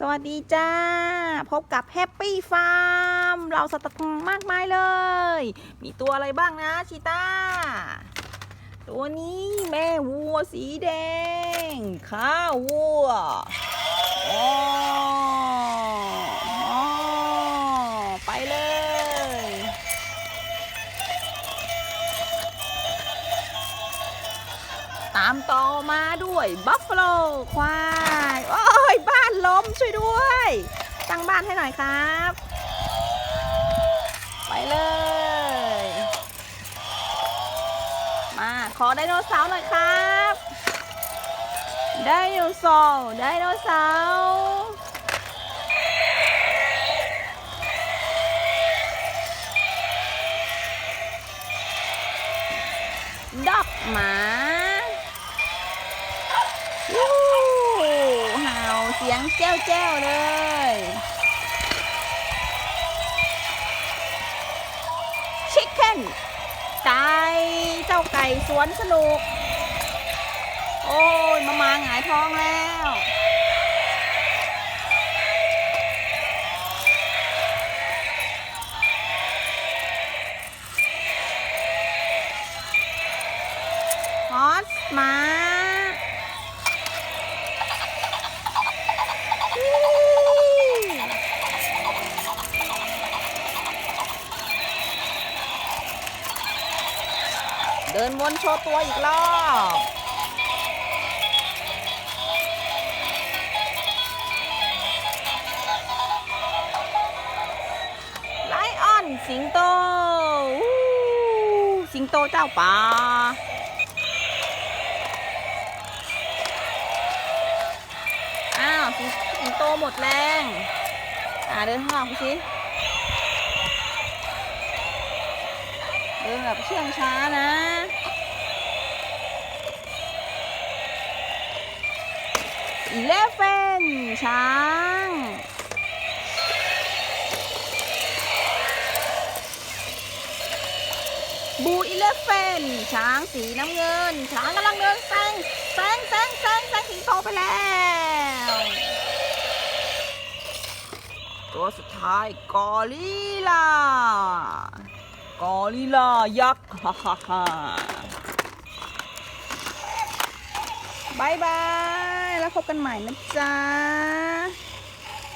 สวัสดีจ้า พบกับแฮปปี้ฟาร์มเราสตว์มากมายเลย มีตัวอะไรบ้างนะชิต้า ตัวนี้แม่วัวสีแดง ข้าววัวอ๋อามต่อมาด้วยบัฟฟ a โลควายโอ้ยบ้านล้มช่วยด้วย ตั้งบ้านให้หน่อยครับ ไปเลย มาขอไดโนเสาร์หน่อยครับไดโนเสาร์ไดโนเสาร์ดอกหมา วู้เห่าเสียงแจ้วแจ้วเลย ชิคเก้นไก่เจ้าไก่สวนสนุก โอ้ย มามาหงายท้องแล้วฮอสมา เดินวนโชว์ตัวอีกรอบไลออนสิงโตอู้สิงโตเจ้าป่าอ้าวสิงโตหมดแรง อ่าเดินข้างนอกไปสิ แบบเชื่องช้านะอีเลฟเฟนช้างบูอีเลฟเฟนช้างสีน้ำเงิน ช้างกำลังเดินแซงแซงแซงแซงแซงสิงโตไปแล้ว ตัวสุดท้ายกอริลลา กอริลลายักษ์ฮ่าฮ่าฮ่าบายบาย แล้วพบกันใหม่นะจ๊ะ